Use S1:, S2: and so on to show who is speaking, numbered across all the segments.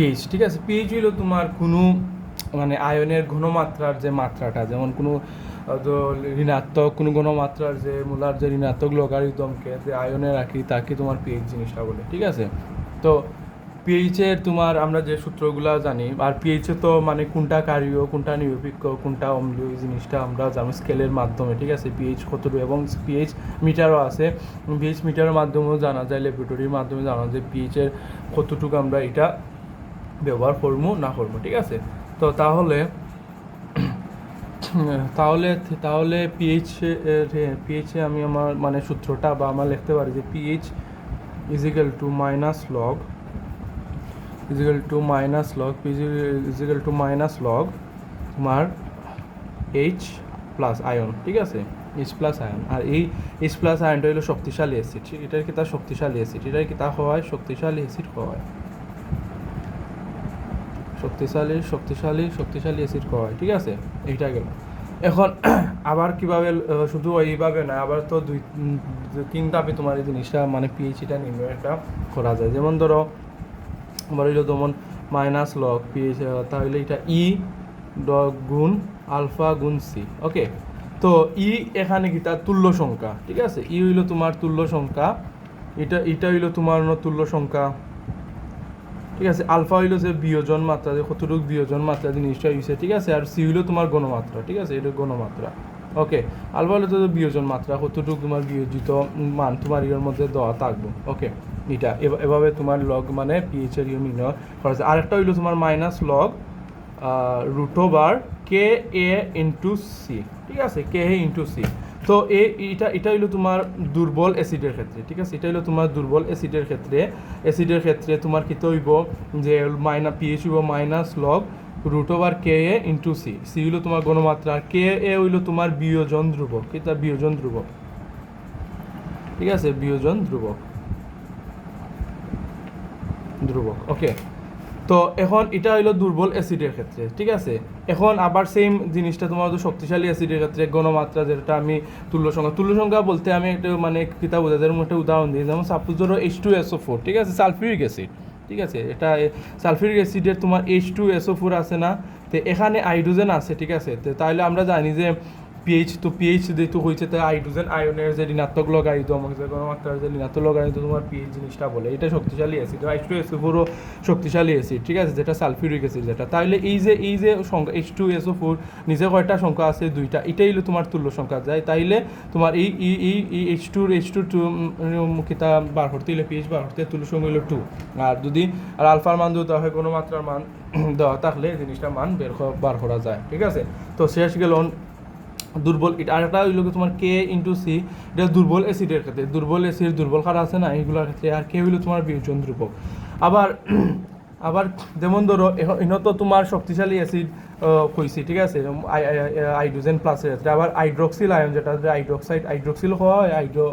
S1: PH ঠিক আছে? PH হইল তোমার কোনো মানে আয়নের ঘনমাত্রার যে মাত্রাটা, যেমন কোনো ঋণাত্মক, কোনো ঘনমাত্রার যে মূলার যে ঋণাত্মক লগারিদমকে যে আয়নে রাখি, তাকে তোমার পিএইচ জিনিসটা বলে, ঠিক আছে? তো পিএইচের তোমার, আমরা যে সূত্রগুলো জানি, আর পিএইচে তো মানে কোনটা কার্য, কোনটা নিরপেক্ষ, কোনটা অম্লীয়, এই জিনিসটা আমরা জানি স্কেলের মাধ্যমে, ঠিক আছে? পিএইচ কতটুকু এবং পিএইচ মিটারও আছে। পিএইচ মিটারের মাধ্যমেও জানা যায় ল্যাবরেটরির মাধ্যমে জানা যায় পিএইচের কতটুকু আমরা এটা ব্যবহার করব, না করব, ঠিক আছে? তো তাহলে তাহলে তাহলে পিএইচ পিএইচে আমি আমার মানে সূত্রটা বা আমার লিখতে পারি যে pH is equal to minus log is equal to minus log PG is equal to minus log তোমার এইচ প্লাস আয়ন ঠিক আছে? এইচ প্লাস আয়ন আর এই এইচ প্লাস আয়নটা হলো শক্তিশালী অ্যাসিড এটার কি তার শক্তিশালী অ্যাসিড এটার কি তা হয়? শক্তিশালী অ্যাসিড হয়। শক্তিশালী শক্তিশালী শক্তিশালী অ্যাসিড কয়, ঠিক আছে? এইটা গেল। এখন আবার কীভাবে শুধু এইভাবে না, আবার তো দুই তিন ধাপে তোমার এই জিনিসটা মানে পিএইচটা নির্ণয় একটা করা যায়। যেমন ধরো আমার হইল যেমন মাইনাস লগ পিএইচ তাহলে এটা ই ড গুণ আলফা গুণ সি ওকে তো ই এখানে কি তার তুল্য সংখ্যা, ঠিক আছে? ই হইল তোমার তুল্য সংখ্যা, এটা এটা হইল তোমার তুল্য সংখ্যা। ঠিক আছে? আলফা হইল যে বিয়োজন মাত্রা, যে কতটুকু বিয়োজন মাত্রা জিনিসটা হইছে, ঠিক আছে? আর সি হইল তোমার গণমাত্রা ঠিক আছে? এটা গণমাত্রা ওকে? আলফা হইল তো বিয়োজন মাত্রা কতটুকু তোমার বিয়োজিত মান তোমার ইয়ের মধ্যে দেওয়া থাকব। ওকে? এটা এভাবে তোমার লগ মানে পিএইচ এর ইয়ে নির্ণয় করা যায় আরেকটা হইল তোমার minus log root over K A into C ঠিক আছে? কে এ ইন্টু সি তো এটা এটা হইল তোমার দুর্বল অ্যাসিডের ক্ষেত্রে, ঠিক আছে? এটা হইল তোমার দুর্বল অ্যাসিডের ক্ষেত্রে। অ্যাসিডের ক্ষেত্রে তোমার কি হইব যে মাইনাস পিএইচ হইব minus log root over K A into C. C হইল তোমার গণমাত্রা কে এ হইল তোমার বিয়োজন ধ্রুবক, এটা বিয়োজন ধ্রুবক। ঠিক আছে? বিয়োজন ধ্রুবক। ধ্রুবক ওকে তো এখন এটা হইল দুর্বল অ্যাসিডের ক্ষেত্রে, ঠিক আছে? এখন আবার সেম জিনিসটা তোমার শক্তিশালী অ্যাসিডের ক্ষেত্রে গণমাত্রা যেটা আমি তুল্য সংখ্যা তুল্য সংখ্যা বলতে আমি একটা মানে কিতা বোঝা যায় একটা উদাহরণ দিই, যেমন সাপোজ ধরো এইচ টু এসও ফোর ঠিক আছে? সালফিউরিক অ্যাসিড, ঠিক আছে? এটা সালফিউরিক অ্যাসিডের তোমার এইচ টু এসও ফোর আছে না? তো এখানে হাইড্রোজেন আছে, ঠিক আছে? তো তাহলে আমরা জানি যে পিএইচ তো পিএইচ যেহেতু হয়েছে তাই হাইড্রোজেন আয়নের যে ঋণাত্মক লগাইত আমাকে যে গণমাত্রার যে ঋণাত্মক লগাইত তোমার পিএইচ জিনিসটা বলে। এটা শক্তিশালী acid H two SO four শক্তিশালী অ্যাসিড ঠিক আছে? যেটা সালফিউরিক অ্যাসিড যেটা। তাহলে এই যে এই যে সংখ্যা এইচ টু এসও ফোর নিজে কয়টা সংখ্যা আছে? দুইটা। এটাই হলো তোমার তুল্য সংখ্যা। যায় তাইলে তোমার এই এই এই এই H two H two two কিতা বার করতে হলে পিএইচ বার করতে তুল্য সংখ্যা হলো টু আর যদি আর আলফার মান দেওয়া হয় কোনো মাত্রার মান, দেওয়া থাকলে জিনিসটা মান বের বার করা যায়, ঠিক আছে? তো শেষ গেল দুর্বল, এটা আরেকটা হইল কি তোমার কে ইন্টু সি এটা দুর্বল অ্যাসিডের ক্ষেত্রে। দুর্বল অ্যাসিড দুর্বল খার আছে না এইগুলোর ক্ষেত্রে আর কে হইল তোমার বিয়োজন ধ্রুবক আবার আবার যেমন ধরো ইনত তোমার শক্তিশালী অ্যাসিড কইছি, ঠিক আছে? হাইড্রোজেন প্লাসের ক্ষেত্রে। আবার হাইড্রোক্সিল আয়ন যেটা হাইড্রোক্সাইড হাইড্রোক্সিল হওয়া হয় হাইড্রো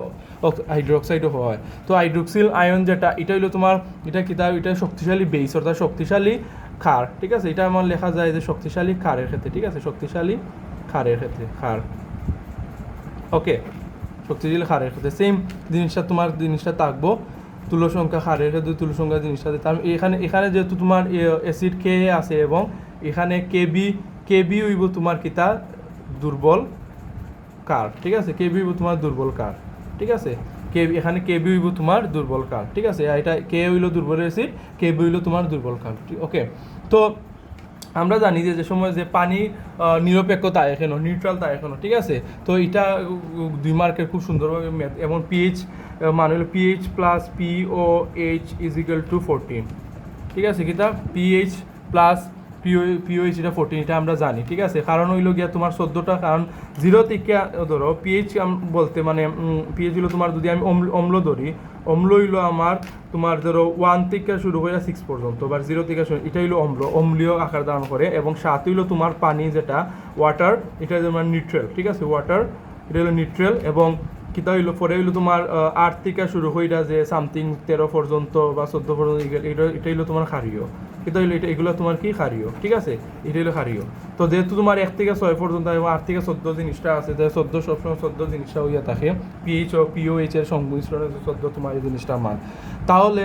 S1: হাইড্রোক্সাইডও হওয়া হয়। তো হাইড্রোক্সিল আয়ন যেটা, এটা হইল তোমার, এটা কিতা এটা শক্তিশালী বেস অর্থাৎ শক্তিশালী ক্ষার, ঠিক আছে? এটা আমার লেখা যায় যে শক্তিশালী ক্ষারের ক্ষেত্রে, ঠিক আছে? শক্তিশালী ক্ষারের ক্ষেত্রে ক্ষার ওকে শক্তিশালী ক্ষারের ক্ষেত্রে। সেম জিনিসটা তোমার জিনিসটা থাকব। তুলো সংখ্যা ক্ষারের ক্ষেত্রে তুলো সংখ্যা জিনিসটা তার এখানে এখানে যেহেতু তোমার অ্যাসিড কে আছে এবং এখানে কেবি কেবি হইব তোমার কিতা দুর্বল কার, ঠিক আছে? কেবি হইব তোমার দুর্বল কার, ঠিক আছে? কে এখানে কেবি হইব তোমার দুর্বল কার, ঠিক আছে? এটা কে হইল দুর্বল অ্যাসিড কেবি হইল তোমার দুর্বল কার ওকে তো আমরা জানি যে যে সময় যে পানি নিরপেক্ষ তাই এখনও নিউট্রাল তাই এখনও, ঠিক আছে? তো এটা দুই মার্কের খুব সুন্দরভাবে ম্যাথ পিএইচ মানে হলো pH plus P O H is equal to fourteen ঠিক আছে কিতা পিএইচ প্লাস পিও পিওএইচ এটা ফোরটিন এটা আমরা জানি, ঠিক আছে? কারণ হইল গিয়া তোমার চোদ্দোটা, কারণ জিরো থেকে ধরো পিএইচ বলতে মানে পিএইচ হলো তোমার যদি আমি অম্ল ধরি, অম্ল হইল আমার তোমার ধরো ওয়ান থেকে শুরু হয়ে সিক্স পর্যন্ত, বা জিরো থেকে শুরু, এটা হইল অম্ল, অম্লীয় আকার ধারণ করে, এবং সাত হইল তোমার পানি যেটা ওয়াটার এটা তোমার নিউট্রাল ঠিক আছে? ওয়াটার এটা হলো নিউট্রাল এবং কিতা হইল, পরে হইল তোমার আট থেকে শুরু হইরা যে সামথিং তেরো পর্যন্ত বা চোদ্দ পর্যন্ত এটা এটা হইল তোমার ক্ষারীয়। কিতা হইল এটা এগুলো তোমার কি ক্ষারীয় ঠিক আছে? এটা হইল ক্ষারীয় তো যেহেতু তোমার এক থেকে ছয় পর্যন্ত এবং আট থেকে চোদ্দ জিনিসটা আছে, যে চোদ্দ সবসময় চোদ্দ জিনিসটা হইয়া থাকে পিএইচ ও পিওএইচ এর সংমিশ্রণে চোদ্দ তোমার এই জিনিসটা মান। তাহলে,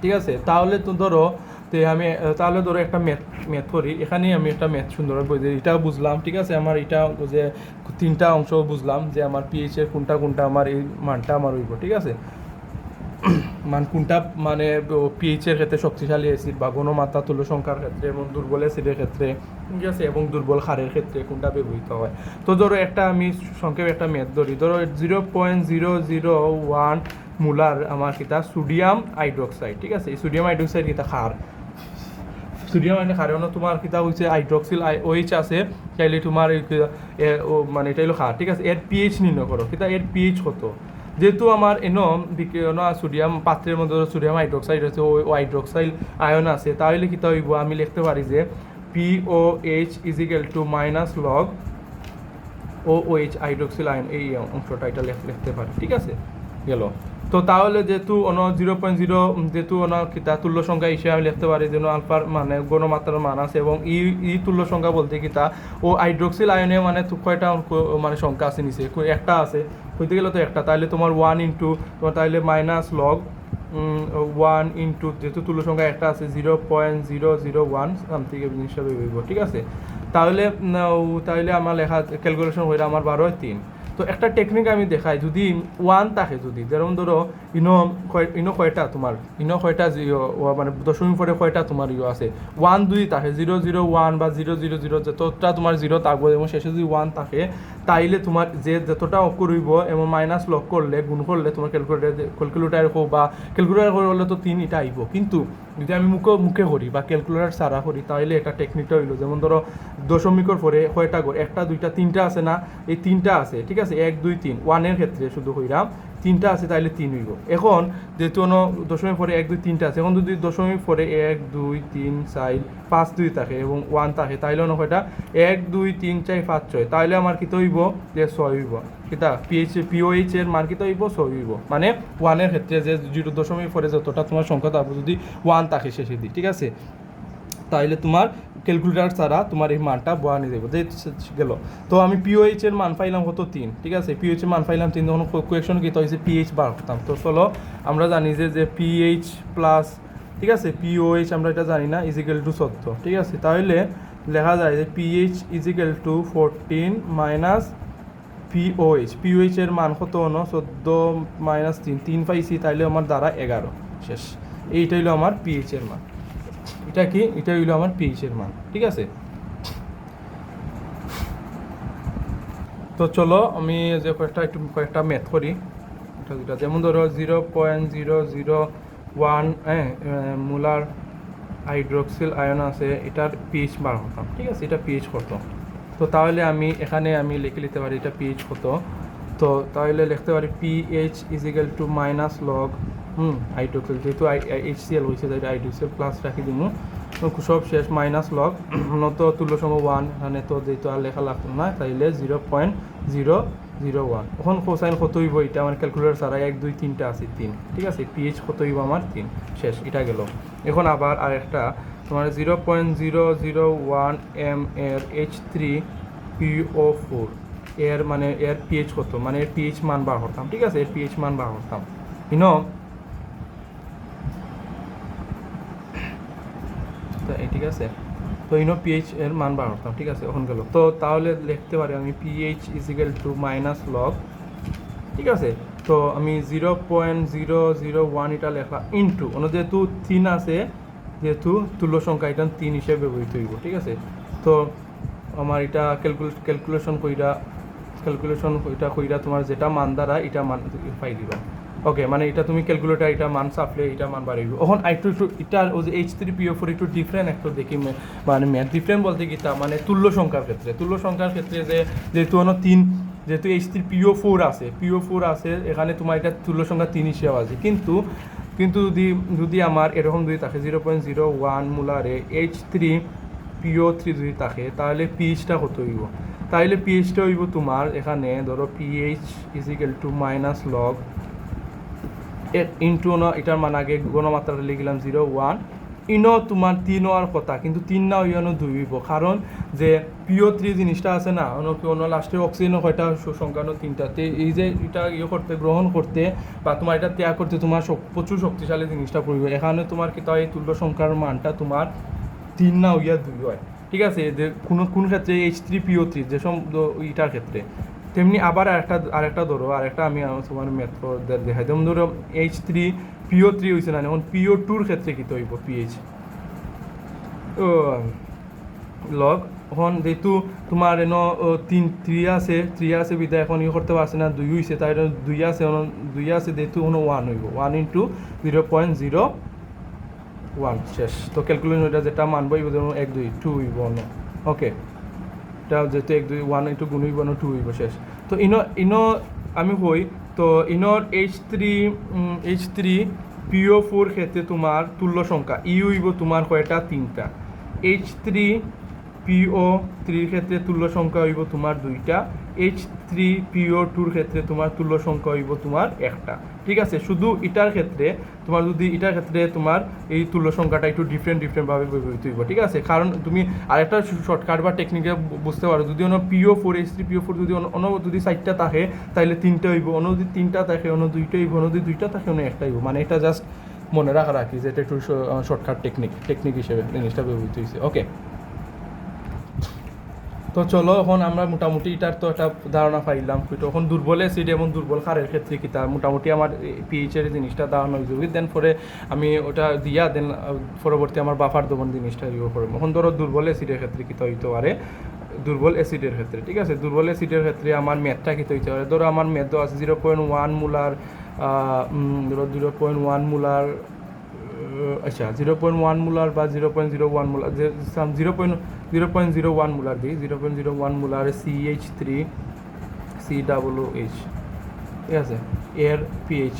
S1: ঠিক আছে? তাহলে তো ধরো, তে আমি, তাহলে ধরো একটা ম্যাথ ম্যাথ করি। এখানেই আমি একটা ম্যাথ সুন্দর বুঝে এটাও বুঝলাম, ঠিক আছে? আমার এটা যে তিনটা অংশ বুঝলাম, যে আমার পিএইচ এর কোনটা কোনটা আমার এই মানটা আমার হইব, ঠিক আছে? মান কোনটা মানে পিএইচ এর ক্ষেত্রে শক্তিশালী অ্যাসিড বা গণমাত্রা তুল্য সংখ্যার ক্ষেত্রে এবং দুর্বল অ্যাসিডের ক্ষেত্রে ঠিক আছে এবং দুর্বল ক্ষারের ক্ষেত্রে কোনটা ব্যবহৃত হয়? তো ধরো একটা আমি সংক্ষেপে একটা ম্যাথ ধরি। ধরো zero point zero zero one molar আমার কিতা সোডিয়াম হাইড্রোক্সাইড ঠিক আছে? এই সোডিয়াম হাইড্রোক্সাইড কিতা ক্ষার? সোডিয়াম মানে কারণ তোমার কিতা হচ্ছে হাইড্রক্সিল ওইচ আছে চাইলে তোমার মানে এটা হলো খার ঠিক আছে? এর পিএইচ নির্ণয় করো কিতা এর পিএইচ কত? যেহেতু আমার এনো বিকিরণ সোডিয়াম, পাত্রের মধ্যে সোডিয়াম হাইড্রক্সাইড আছে ওই হাইড্রক্সাইল আয়ন আছে, তাহলে কিতা হইব আমি লিখতে পারি যে P O H is equal to minus log O O H hydroxyl ion এই অংশটা এটা লেখ- লিখতে পারি, ঠিক আছে? গেল। তো তাহলে যেহেতু অন জিরো পয়েন্ট জিরো যেহেতু অন কিতা তুল্য সংখ্যা হিসেবে আমি লিখতে পারি, যেন আলফার মানে গণমাত্রার মান আছে এবং ই ই তুল্য সংখ্যা বলতে কিতা, ও হাইড্রক্সিল আয়নে মানে কয়টা মানে সংখ্যা আছে নিচে একটা আছে। হইতে গেলে তো একটা। তাহলে তোমার ওয়ান ইন্টু তোমার তাহলে মাইনাস লগ ওয়ান ইন্টু যেহেতু তুলো সংখ্যা একটা আছে zero point zero zero one something হিসাবে হইব, ঠিক আছে? তাহলে তাহলে আমার লেখা ক্যালকুলেশন হইলে আমার বারো তিন। তো একটা টেকনিক আমি দেখাই, যদি ওয়ান থাকে যদি যেরকম ধরো ইনো ইনো কয়টা তোমার ইনো কয়টা মানে দশমিক পরে কয়টা তোমার ইয়ে আছে ওয়ান দুই থাকে জিরো জিরো ওয়ান বা জিরো জিরো জিরো যতটা তোমার জিরো থাকব এবং শেষে যদি ওয়ান থাকে, তাইলে তোমার যে, যতটা অঙ্ক রইব এবং মাইনাস লক করলে গুণ করলে তোমার ক্যালকুলেটার ক্যালকুলেটার হোক বা ক্যালকুলেটার করলে তো তিন এটা আইব কিন্তু যদি আমি মুখে মুখে করি বা ক্যালকুলেটার সারা করি তাহলে এটা টেকনিকটা হইল যেমন ধরো দশমিকর পরে কয়টা একটা, দুইটা, তিনটা আছে না, এই তিনটা আছে, ঠিক আছে? এক, দুই, তিন। ওয়ানের ক্ষেত্রে শুধু হইরাম তিনটা আছে তাইলে তিন হইব। এখন যেহেতু দশমিক পরে এক, দুই, তিনটা আছে। এখন যদি দশমিক পরে এক, দুই, তিন, চার, পাঁচ, দুই থাকে এবং ওয়ান থাকে, তাইলে অন্য কয়টা? এক, দুই, তিন, চার, পাঁচ, ছয়। তাইলে আমার কি হইব যে ছয় হইব। কিতা? পিএইচ পিওএইচ এর মান কিতা হইব ছয় হইব। মানে ওয়ানের ক্ষেত্রে যে জিরো দশমিক পরে যতটা তোমার সংখ্যা থাকবে যদি ওয়ান থাকে শেষে দিই ঠিক আছে? তাইলে তোমার ক্যালকুলেটার ছাড়া তোমার এই মানটা বয়া নিয়ে যে গেল। তো আমি পিওএইচ এর মান পাইলাম কত তিন, ঠিক আছে? পিওএইচ এর মান পাইলাম তিন, তখন কোয়েকশন কি? তো হয়েছে পিএইচ বার করতাম। তো চলো, আমরা জানি যে যে পিএইচ প্লাস ঠিক আছে? পিওএইচ আমরা এটা জানি না ইজিক্যাল টু সত্য, ঠিক আছে? তাহলে লেখা যায় যে pH is equal to fourteen minus pOH pOH এর মান কত হলো? চোদ্দ মাইনাস তিন তিন পাইছি, তাইলে আমার দ্বারা এগারো। শেষ। এইটা হলো আমার পিএইচ এর মান। এটা কি? এটা হইল আমার পিএইচ এর মান, ঠিক আছে? তো চলো আমি যে কয়েকটা একটু কয়েকটা ম্যাথ করি। এটা দুটা যেমন ধরো zero point zero zero one molar hydroxyl ion আছে, এটার পিএইচ বার হতাম ঠিক আছে? এটা পিএইচ কত তো তাহলে আমি এখানে আমি লিখে নিতে পারি এটা পিএইচ কত তো তাহলে লিখতে পারি pH is equal to minus log hmm hydroxyl যেহেতু এইচ সি এল হয়েছে তাই হাইড্রোক্সিল প্লাস রাখি দিব সব শেষ মাইনাস লগ নত তুল্য সম ওয়ান এখানে তো যেহেতু আর লেখা লাগতো না, তাইলে zero point zero zero one এখন কোসাইন কত হইব এটা আমার ক্যালকুলেটার ছাড়া এক, দুই, তিনটা আছে, তিন। ঠিক আছে? পিএইচ কত হইব আমার? তিন। শেষ, এটা গেল। এখন আবার আরেকটা, তোমার zero point zero zero one M এর এইচ থ্রি পিও ফোর এর মানে এর পিএইচ কত? মানে এর পিএইচ মান বার করতাম, ঠিক আছে? এর পিএইচ মান বার করতাম। ইনো তো এই ঠিক আছে? তো ইনো পিএইচ এর মান বার ঠিক আছে? এখন গেল। তো, তাহলে লিখতে পারি আমি pH is equal to minus log ঠিক আছে? তো, আমি zero point zero zero one এটা লেখা ইন্টু অন্য যেহেতু তিন আছে, যেহেতু তুল্য সংখ্যা এটা তিন হিসেবে ব্যবহৃত হইব, ঠিক আছে? তো, আমার এটা ক্যালকুলেট ক্যালকুলেশন কইরা ক্যালকুলেশন এটা কইরা তোমার যেটা মান দ্বারা এটা মান পাই দিবা। ওকে মানে এটা তুমি ক্যালকুলেটার এটা মান চাপলে এটা মান বাড়াইব এখন একটু একটু, এটা ও যে এইচ থ্রি পিও ফোর একটু ডিফারেন্ট একটু দেখি মানে ম্যাথ ডিফারেন্ট বলতে কি তা মানে তুল্য সংখ্যার ক্ষেত্রে। তুল্য সংখ্যার ক্ষেত্রে যে, যেহেতু অন্য তিন, যেহেতু এইচ থ্রি পিও ফোর আছে পিও ফোর আছে, এখানে তোমার এটা তুল্য সংখ্যা তিন হিসেবে আছে। কিন্তু কিন্তু যদি যদি আমার এরকম যদি থাকে জিরো পয়েন্ট জিরো ওয়ান মুলারে এইচ থ্রি পিও থ্রি যদি থাকে, তাহলে পিএইচটা কত হইব তাহলে পিএইচটা হইব তোমার এখানে ধরো pH is equal to minus log into ন এটার মান আগে গণমাত্রাটা লিখলাম জিরো ওয়ান ইনো তোমার তিন হওয়ার কথা, কিন্তু তিন না ইয়নো দুই হইব। কারণ যে পিও থ্রি জিনিসটা আছে না অন্য অন্য লাস্টে অক্সিজেন কয়টা সংখ্যানো তিনটাতে এই যে এটা ইয়ে করতে গ্রহণ করতে বা তোমার এটা ত্যাগ করতে তোমার প্রচুর শক্তিশালী জিনিসটা পড়বে। এখানে তোমার কি তাই তুল্য সংখ্যার মানটা তোমার তিন না হইয়া দুই হয়। ঠিক আছে? যে কোনো কোন ক্ষেত্রে এইচ থ্রি পিও থ্রি যেসব ইটার ক্ষেত্রে। তেমনি আবার আরেকটা আরেকটা ধরো, আরেকটা আমি তোমার মেথড দেখাই। যেমন ধরো এইচ থ্রি পিও থ্রি হয়েছে না এখন পিও টুর ক্ষেত্রে কী হইব পিএইচ লগ এখন যেহেতু তোমার এন তিন থ্রি আছে থ্রি আছে বিদায় এখন ইয়ে করতে পারছে না, দুই হয়েছে তাই দুই আছে দুই আছে, যেহেতু কোনো ওয়ান হইব। One into zero point zero one শেষ। তো ক্যালকুলেশনটা যেটা মানবো এক, দুই টু হইব ওকে এটা যেহেতু এক দুই ওয়ান ইন্টু গুণ হইব টু হইব শেষ। তো ইনো ইনো আমি হই, তো ইনোর H three H three PO four ক্ষেত্রে তোমার তুল্য সংখ্যা ইউ হইব তোমার কয়টা? তিনটা। এইচ থ্রি পিও থ্রির ক্ষেত্রে তুল্য সংখ্যা হইব তোমার দুইটা। এইচ থ্রি পিও টুর ক্ষেত্রে তোমার তুল্য সংখ্যা হইব তোমার একটা। ঠিক আছে, শুধু এটার ক্ষেত্রে, তোমার যদি এটার ক্ষেত্রে তোমার এই তুল্য সংখ্যাটা একটু ডিফারেন্ট ডিফারেন্টভাবে ব্যবহৃত হইব, ঠিক আছে? কারণ তুমি আরেকটা শর্টকাট বা টেকনিকে বুঝতে পারো, যদি অন্য PO four H three PO four যদি অন্য- যদি সাইডটা থাকে তাহলে তিনটা হইব, অন্য যদি তিনটা থাকে, অন্য দুইটা হইব, অন্য যদি দুইটা থাকে, অন্য একটা হইব। মানে এটা জাস্ট মনে রাখা রাখি যে এটা একটু শর্টকাট টেকনিক টেকনিক হিসেবে জিনিসটা ব্যবহৃত হয়েছে ওকে তো চলো, এখন আমরা মোটামুটি এটার তো একটা ধারণা পাইলাম, কিন্তু এখন দুর্বল অ্যাসিড এবং দুর্বল ক্ষারের ক্ষেত্রে কি তা? মোটামুটি আমার পিএইচ এর জিনিসটা ধারণা হয়ে যাবে দেন পরে আমি ওটা দিয়া দেন পরবর্তী আমার বাফার দেবন জিনিসটা ইয়ে করব। এখন ধরো দুর্বল অ্যাসিডের ক্ষেত্রে কি হইতে পারে? দুর্বল অ্যাসিডের ক্ষেত্রে, ঠিক আছে? দুর্বল অ্যাসিডের ক্ষেত্রে আমার মেদটা কি হইতে পারে? ধরো আমার ম্যাথ আছে zero point one molar zero point one molar আচ্ছা জিরো পয়েন্ট ওয়ান মুলার বা zero point zero one molar zero point zero point zero one molar দিই zero point zero one molar C H three C W H ঠিক আছে? এর pH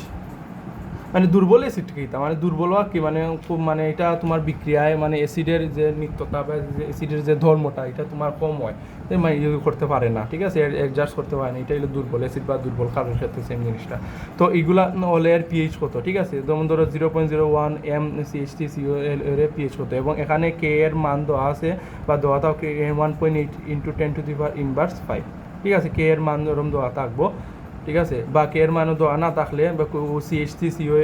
S1: মানে দুর্বল acid কি তা মানে দুর্বল হওয়া কি? মানে খুব মানে এটা তোমার বিক্রিয়ায় মানে অ্যাসিডের যে নিত্যতা বা অ্যাসিডের যে ধর্মটা এটা তোমার কম হয়। মানে ইয়ে করতে পারে না, ঠিক আছে? অ্যাডজাস্ট করতে পারে না, এটা হলো দুর্বল অ্যাসিড বা দুর্বল কারোর ক্ষেত্রে সেম জিনিসটা। তো এইগুলা হলে এর পিএইচ কত, ঠিক আছে? যেমন ধরো zero point zero one M CHT CO এর পিএইচ কত? এবং এখানে কে এর মান দেওয়া আছে, বা দেওয়া থাক K one point eight into ten to the inverse five ঠিক আছে? কে এর মান ওরম দেওয়া থাকব। ঠিক আছে? বা কে এর মানও দেওয়া না থাকলে বা CHT CO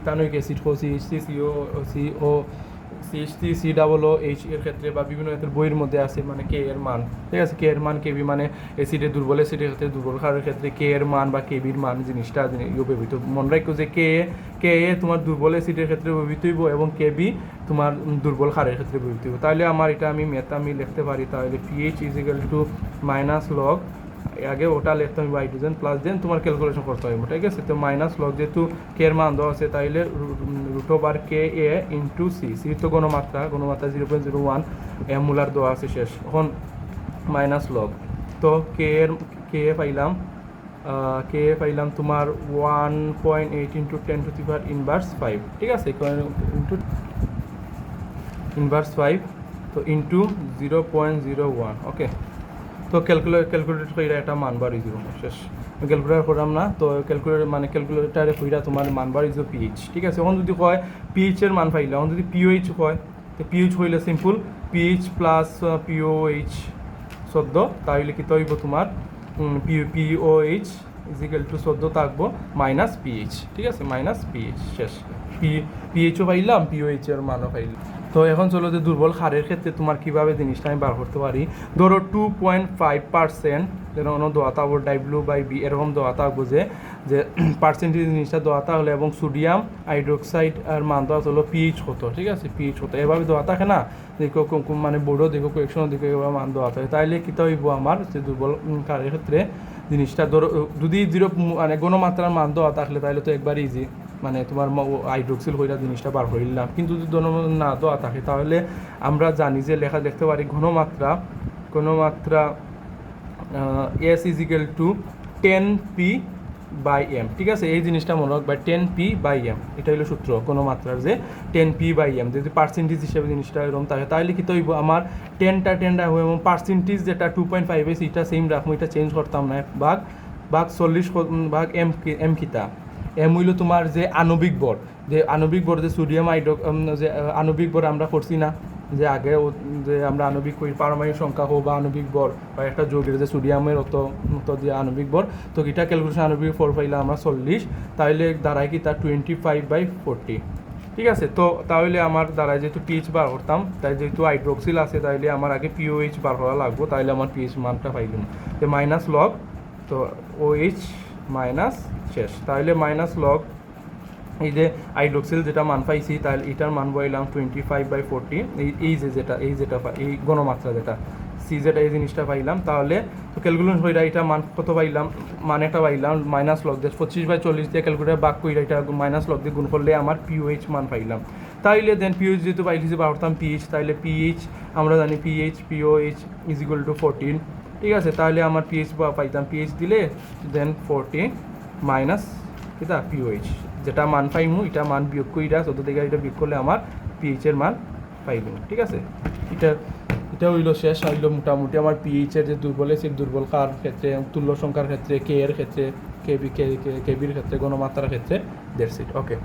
S1: ethanoic acid CO CHT CO CO CHT C O C O C H T C double O H এর ক্ষেত্রে বা বিভিন্ন ক্ষেত্রে বইয়ের মধ্যে আছে মানে কে এর মান ঠিক আছে? কে এর মান কে বি মানে অ্যাসিডের দুর্বল অ্যাসিডের ক্ষেত্রে দুর্বল। ক্ষারের ক্ষেত্রে কে এর মান বা কে বির মান জিনিসটা ব্যবহৃত মনে রাখো যে কে এ কে এ তোমার দুর্বল অ্যাসিডের ক্ষেত্রে ব্যবহৃত হইব এবং কে বি তোমার দুর্বল ক্ষারের ক্ষেত্রে ব্যবহৃত হইব। তাহলে আমার এটা আমি মেথ আমি লিখতে পারি। তাহলে pH is equal to minus log আগে ওটা লিখতে হবে হাইড্রোজেন প্লাস দেন তোমার ক্যালকুলেশন করতে হবে ঠিক আছে? তো মাইনাস লগ যেহেতু কে এর মান দেওয়া আছে, তাইলে root over K A into C C তো গণমাত্রা গণমাত্রা zero point zero one M molar দেওয়া আছে শেষ। এখন মাইনাস লগ তো কে এর কে এ পাইলাম কে এ পাইলাম তোমার one point eight into ten to power inverse five ঠিক আছে? ইন্টু ইনভার্স ফাইভ তো into zero point zero one okay তো ক্যালকুলেট ক্যালকুলেট কইরা এটা মান বাড়ি দিব। শেষ। ক্যালকুলেট করলাম না, তো ক্যালকুলেট মানে ক্যালকুলেটারে কইরা তোমার মান বাড়ি দিব পিএইচ ঠিক আছে? এখন যদি কয় পিএইচ এর মান পাইলে, এখন যদি পিওএইচ কয়, তো পিএইচ হইলে সিম্পল পিএইচ প্লাস পিওএইচ চোদ্দ তাহলে কি তৈব তোমার পিওএইচ ইজিক্যাল টু চোদ্দ থাকব মাইনাস পিএইচ ঠিক আছে? মাইনাস পিএইচ শেষ। পি পিএইচও পাইলাম পিওএইচ এর মানও পাইলাম। তো এখন চলো যে দুর্বল ক্ষারের ক্ষেত্রে তোমার কীভাবে জিনিসটা আমি বার করতে পারি? ধরো টু পয়েন্ট ফাইভ পার্সেন্ট যেরকম দোয়া থাকব ডাব্লিউ বাই বি এরকম দোয়া থাকব যে যে পার্সেন্টেজ জিনিসটা দোয়া হলে এবং সোডিয়াম হাইড্রোক্সাইড আর মান দেওয়া হলো পিএইচ হতো ঠিক আছে? পিএইচ হতো এভাবে দোয়া থাকে না? দেখো মানে বোর্ডও দেখো কোয়েকশনও দেখো এভাবে মান দেওয়া থাকে। তাইলে কী হইব আমার যে দুর্বল উম, ক্ষারের ক্ষেত্রে জিনিসটা ধরো যদি জিরো মানে গণমাত্রার মান দেওয়া থাকলে তাহলে তো একবার ইজি মানে তোমার হাইড্রোক্সিল হইলা জিনিসটা বার হইলাম কিন্তু যদি না দেওয়া থাকে, তাহলে আমরা জানি যে লেখা দেখতে পারি ঘনমাত্রা ঘনমাত্রা S is equal to ten P by M ঠিক আছে? এই জিনিসটা মনে রাখবা টেন পি বাই এম এটা হলো সূত্র কোনো মাত্রার যে টেন পি বাই এম যদি পার্সেন্টেজ হিসেবে জিনিসটা এরকম থাকে, তাহলে কি তৈব আমার টেনটা টেন রাখব এবং পার্সেন্টেজ যেটা টু পয়েন্ট ফাইভ এস এটা সেম রাখব, এটা চেঞ্জ করতাম না। ভাগ ভাগ চল্লিশ ভাগ এম এম কিতা। এম হইল তোমার যে আণবিক বল যে আণবিক ভর যে সোডিয়াম আইডো যে আণবিক ভর আমরা করছি না, যে আগে যে আমরা আণবিক করি, পারমাণবিক সংখ্যা হোক বা আণবিক ভর বা একটা যৌগের যে সোডিয়ামের অত মতো যে আণবিক ভর তো এটা ক্যালকুলেশন আণবিক ভর পাইলাম আমরা চল্লিশ তাহলে দাঁড়ায় কি তার টোয়েন্টি ফাইভ বাই ফোরটি ঠিক আছে? তো তাহলে আমার দ্বারায় যেহেতু পিএইচ বার করতাম, তাই যেহেতু হাইড্রোক্সিল আছে, তাইলে আমার আগে পিওএইচ বার করা লাগবো, তাইলে আমার পিএইচ মানটা পাইলাম। যে মাইনাস লগ তো ওএইচ মাইনাস শেষ। তাহলে মাইনাস লগ এই যে হাইড্রোক্সিল যেটা মান পাইছি তাহলে এটার মান বইলাম টোয়েন্টি ফাইভ বাই ফোরটি এই এই যে যেটা, এই যেটা পা- এই গণমাত্রা যেটা সি যেটা এই জিনিসটা পাইলাম, তাহলে তো ক্যালকুলেশন হইরা এটা মান কত পাইলাম, মান একটা পাইলাম মাইনাস লগ দিয়ে, পঁচিশ বাই চল্লিশ দিয়ে ক্যালকুলেটার বাক কইরা এটা মাইনাস লগ দিয়ে গুণ করলে আমার পিওএইচ মান পাইলাম। তাইলে দেন পিওএইচ যেহেতু পাইছি পারতাম পিএইচ তাইলে পিএইচ আমরা জানি pH pOH is equal to fourteen ঠিক আছে, তাহলে আমার পিএইচ বা পাইতাম পিএইচ দিলে দেন ফোরটি মাইনাস এটা পিওএইচ যেটা মান পাইমু, এটা মান বিয়োগ কইরা চোদ্দ থেকে এটা বিয়োগ করলে আমার পিএইচ এর মান পাইলাম ঠিক আছে? এটা এটা হইল শেষ, হইল মোটামুটি আমার পিএইচ এর যে দুর্বল এসিড, দুর্বল কার ক্ষেত্রে, তুল্য সংখ্যার ক্ষেত্রে কে এর ক্ষেত্রে কে কেবি কে কেবির ক্ষেত্রে, গণমাত্রার ক্ষেত্রে দেড় সিট ওকে